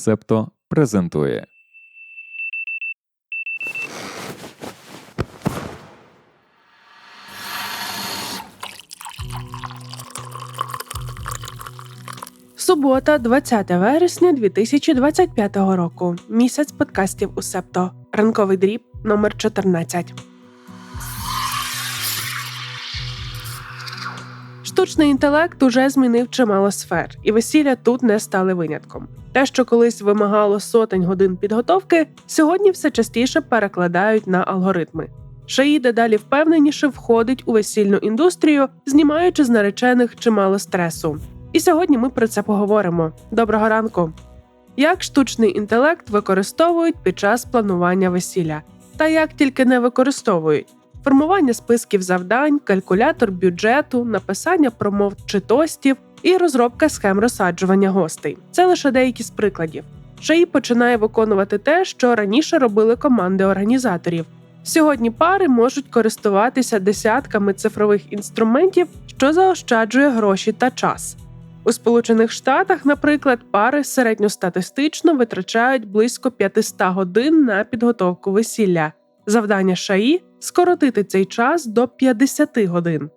Септо презентує. Субота, 20 вересня 2025 року. Місяць подкастів у Септо. Ранковий дріб номер 14. Штучний інтелект уже змінив чимало сфер, і весілля тут не стали винятком. Те, що колись вимагало сотень годин підготовки, сьогодні все частіше перекладають на алгоритми. Шаї дедалі впевненіше входить у весільну індустрію, знімаючи з наречених чимало стресу. І сьогодні ми про це поговоримо. Доброго ранку! Як штучний інтелект використовують під час планування весілля, та як тільки не використовують формування списків завдань, калькулятор бюджету, написання промов чи тостів і розробка схем розсаджування гостей. Це лише деякі з прикладів. Шаї починає виконувати те, що раніше робили команди організаторів. Сьогодні пари можуть користуватися десятками цифрових інструментів, що заощаджує гроші та час. У Сполучених Штатах, наприклад, пари середньостатистично витрачають близько 500 годин на підготовку весілля. Завдання шаї скоротити цей час до 50 годин.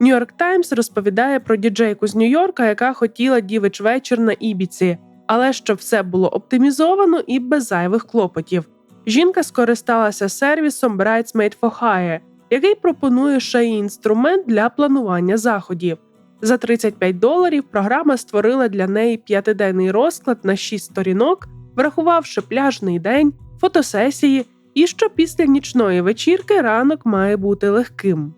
Нью-Йорк Таймс розповідає про діджейку з Нью-Йорка, яка хотіла дівич вечір на Ібіці, але щоб все було оптимізовано і без зайвих клопотів. Жінка скористалася сервісом Bridesmaid for Hire, який пропонує шаї інструмент для планування заходів. За 35 доларів програма створила для неї п'ятиденний розклад на 6 сторінок, врахувавши пляжний день, фотосесії і що після нічної вечірки ранок має бути легким.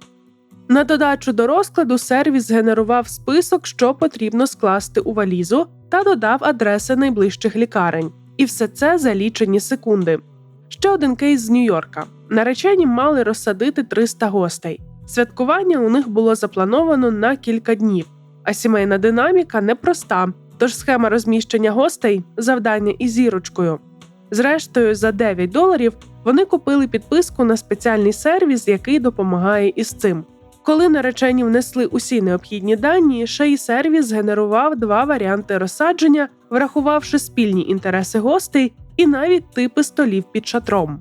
На додачу до розкладу сервіс згенерував список, що потрібно скласти у валізу, та додав адреси найближчих лікарень. І все це за лічені секунди. Ще один кейс з Нью-Йорка. Наречені мали розсадити 300 гостей. Святкування у них було заплановано на кілька днів, а сімейна динаміка непроста, тож схема розміщення гостей завдання із зірочкою. Зрештою, за 9 доларів вони купили підписку на спеціальний сервіс, який допомагає із цим. Коли наречені внесли усі необхідні дані, шей сервіс згенерував два варіанти розсадження, врахувавши спільні інтереси гостей і навіть типи столів під шатром.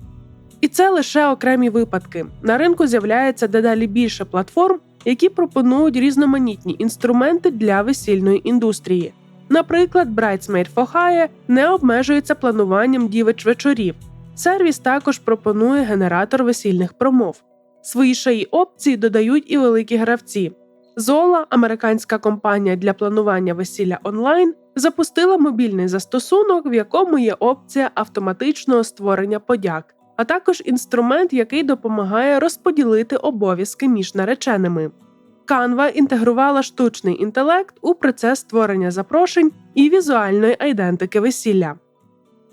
І це лише окремі випадки. На ринку з'являється дедалі більше платформ, які пропонують різноманітні інструменти для весільної індустрії. Наприклад, Bridesmaid for Hire не обмежується плануванням дівич вечорів. Сервіс також пропонує генератор весільних промов. Свої шаї опції додають і великі гравці. Зола, американська компанія для планування весілля онлайн, запустила мобільний застосунок, в якому є опція автоматичного створення подяк, а також інструмент, який допомагає розподілити обов'язки між нареченими. Canva інтегрувала штучний інтелект у процес створення запрошень і візуальної айдентики весілля.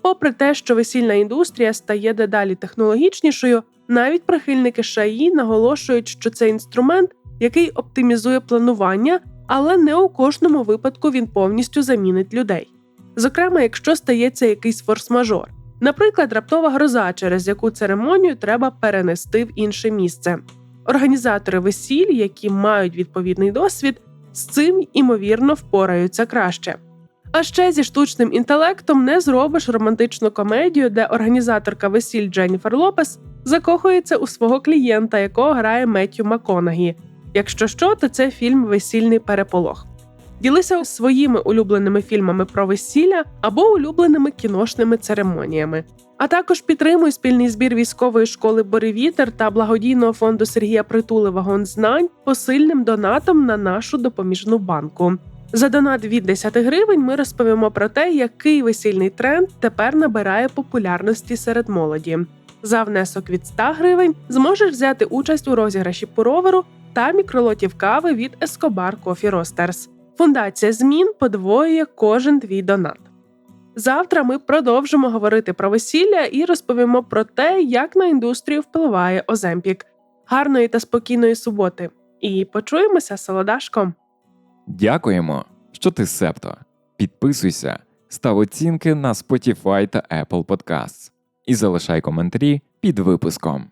Попри те, що весільна індустрія стає дедалі технологічнішою, навіть прихильники шаї наголошують, що це інструмент, який оптимізує планування, але не у кожному випадку він повністю замінить людей. Зокрема, якщо стається якийсь форс-мажор, наприклад, раптова гроза, через яку церемонію треба перенести в інше місце. Організатори весіль, які мають відповідний досвід, з цим імовірно впораються краще. А ще зі штучним інтелектом не зробиш романтичну комедію, де організаторка весіль Дженніфер Лопес закохується у свого клієнта, якого грає Меттю Маконагі. Якщо що, то це фільм Весільний переполох. Ділися своїми улюбленими фільмами про весілля або улюбленими кіношними церемоніями. А також підтримуй спільний збір військової школи Боревітер та благодійного фонду Сергія Притули Вагон знань посильним донатом на нашу допоміжну банку. За донат від 10 гривень ми розповімо про те, який весільний тренд тепер набирає популярності серед молоді. За внесок від 100 гривень зможеш взяти участь у розіграші пуроверу та мікролотів кави від Escobar Coffee Roasters. Фундація змін подвоює кожен твій донат. Завтра ми продовжимо говорити про весілля і розповімо про те, як на індустрію впливає Оземпік. Гарної та спокійної суботи. І почуємося солодашком. Дякуємо, що ти септо. Підписуйся, став оцінки на Spotify та Apple Podcasts і залишай коментарі під випуском.